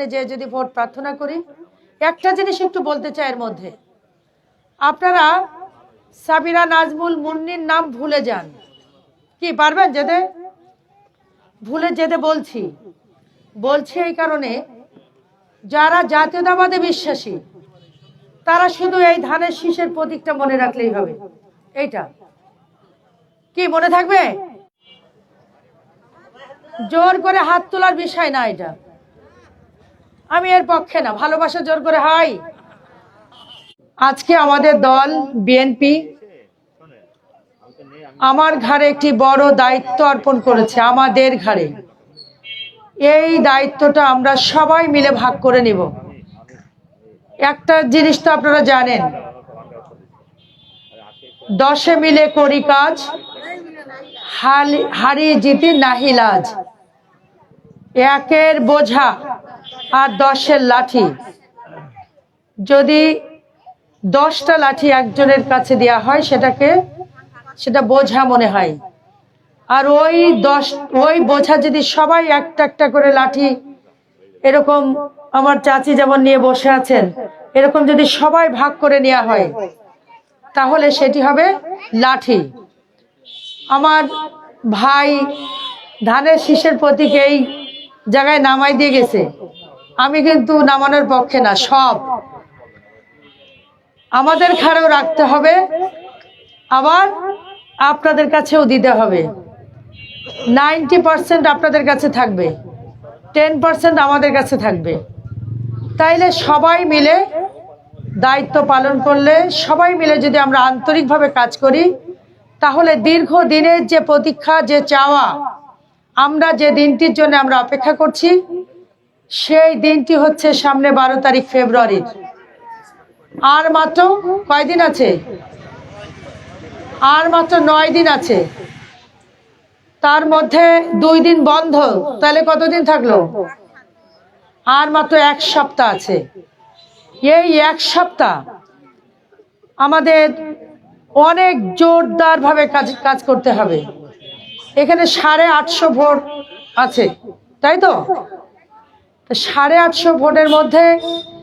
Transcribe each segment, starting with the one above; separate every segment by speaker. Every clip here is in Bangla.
Speaker 1: মানে যে যদি ভোট প্রার্থনা করি, একটা জিনিস একটু বলতে চাই এর মধ্যে। আপনারা সাবিরা নাজমুল মুন্নির নাম ভুলে যান। কি, পারবেন যেতে? ভুলে যেতে বলছি। বলছি এই কারণে, যারা জাতীয়তাবাদে বিশ্বাসী, তারা শুধু এই ধানের শীষের প্রতীকটা মনে রাখলেই হবে। এইটা। কি, মনে থাকবে? জোর করে হাত তোলার বিষয় না এটা। আমি এর পক্ষে না, ভালোবাসা জোর করে হয় আজকে আমাদের দল, বিএনপি, আমার ঘাড়ে একটি বড় দায়িত্ব অর্পণ করেছে, আমাদের ঘাড়ে। এই দায়িত্বটা আমরা সবাই মিলে ভাগ করে নিব। একটা জিনিস তো আপনারা জানেন, দশে মিলে করি কাজ হারিয়ে জিতি নাহিলাজ একের বোঝা আর দশের লাঠি। যদি দশটা লাঠি একজনের কাছে দেওয়া হয়, সেটাকে, সেটা বোঝা মনে হয়। আর ওই দশ, ওই বোঝা যদি সবাই একটা একটা করে লাঠি, এরকম আমার চাচি যেমন নিয়ে বসে আছেন, এরকম যদি সবাই ভাগ করে নেওয়া হয়, তাহলে সেটি হবে লাঠি। আমার ভাই ধানের শীষের প্রতীক এই জায়গায় নামাই দিয়ে গেছে। আমি কিন্তু নামানোর পক্ষে না, সব। আমাদের ঘাড়েও রাখতে হবে, আবার আপনাদের কাছেও দিতে হবে। নাইনটি পার্সেন্ট আপনাদের কাছে থাকবে, টেন পার্সেন্ট আমাদের কাছে থাকবে। তাইলে সবাই মিলে দায়িত্ব পালন করলে, সবাই মিলে যদি আমরা আন্তরিকভাবে কাজ করি, তাহলে দীর্ঘ দিনের যে প্রতীক্ষা, যে চাওয়া, আমরা যে দিনটির জন্য আমরা অপেক্ষা করছি সেই দিনটি হচ্ছে সামনে বারো তারিখ ফেব্রুয়ারির আর মাত্র কয়দিন আছে? আর মাত্র নয় দিন আছে। তার মধ্যে দুই দিন বন্ধ। তাহলে কতদিন থাকল? আর মাত্র এক সপ্তাহ আছে। এই এক সপ্তাহ আমাদের অনেক জোরদার ভাবে কাজ কাজ করতে হবে। এখানে সাড়ে আটশো ভোট আছে, তাই তো? সাড়ে আটশো ভোটের মধ্যে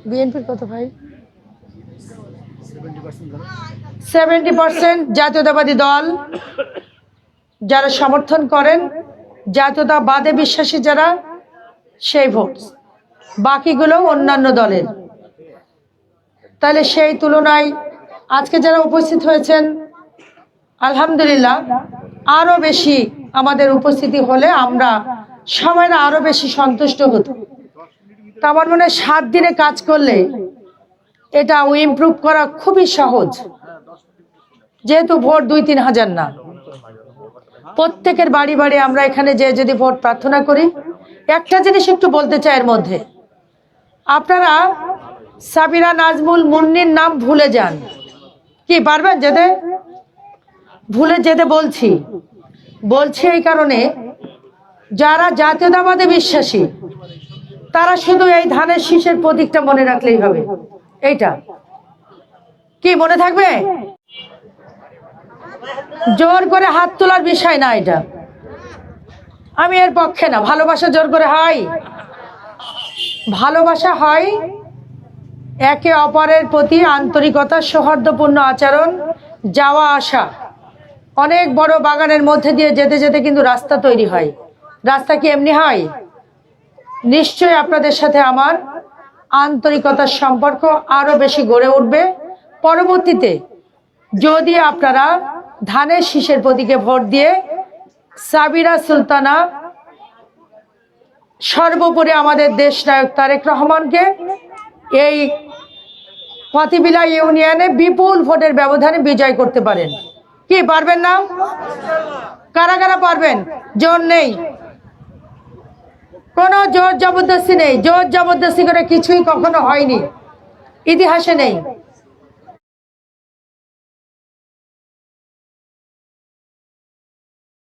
Speaker 1: বিএনপির কত ভাই? সেভেন্টি পার্সেন্ট জাতীয়তাবাদী দল। যারা সমর্থন করেন জাতীয়তাবাদে বিশ্বাসী যারা সেই ভোট বাকিগুলো অন্যান্য দলের। তাহলে সেই তুলনায় আজকে যারা উপস্থিত হয়েছেন আলহামদুলিল্লাহ আরও বেশি আমাদের উপস্থিতি হলে আমরা সবাইরা আরও বেশি সন্তুষ্ট হতো তা আমার মনে হয় সাত দিনে কাজ করলে এটা ইমপ্রুভ করা খুবই সহজ। যেহেতু ভোট দুই তিন হাজার না। প্রত্যেকের বাড়ি বাড়ি আমরা এখানে যে যদি ভোট প্রার্থনা করি, একটা জিনিস একটু বলতে চাই এর মধ্যে। আপনারা সাবিরা নাজমুল মুন্নির নাম ভুলে যান। কি, পারবেন যেতে? ভুলে যেতে বলছি। বলছি এই কারণে, যারা জাতীয়তাবাদে বিশ্বাসী তারা শুধু এই ধানের শীষের প্রতীকটা মনে রাখলেই হবে। এইটা। কি, মনে থাকবে? জোর করে হাত তোলার বিষয় না এটা। আমি এর পক্ষে না। ভালোবাসা জোর করে হয়। ভালোবাসা হয় একে অপরের প্রতি আন্তরিকতা, সৌহার্দ্যপূর্ণ আচরণ, যাওয়া, আসা। অনেক বড় বাগানের মধ্যে দিয়ে যেতে যেতে কিন্তু রাস্তা তৈরি হয়। রাস্তা কি এমনি হয়? নিশ্চয়ই আপনাদের সাথে আমার আন্তরিকতার সম্পর্ক আরও বেশি গড়ে উঠবে। পরবর্তীতে যদি আপনারা ধানের শীষের প্রতীকে ভোট দিয়ে সাবিরা সুলতানা, সর্বোপরি আমাদের দেশ নায়ক তারেক রহমানকে এই পাতিবিলা ইউনিয়নে বিপুল ভোটের ব্যবধানে বিজয় করতে পারেন। কি, পারবেন না? কারা কারা পারবেন? জোর নেই। কোনো জোর জবরদস্তি নেই। জোর জবরদস্তি করে কিছুই কখনো হয়নি। ইতিহাসে নেই।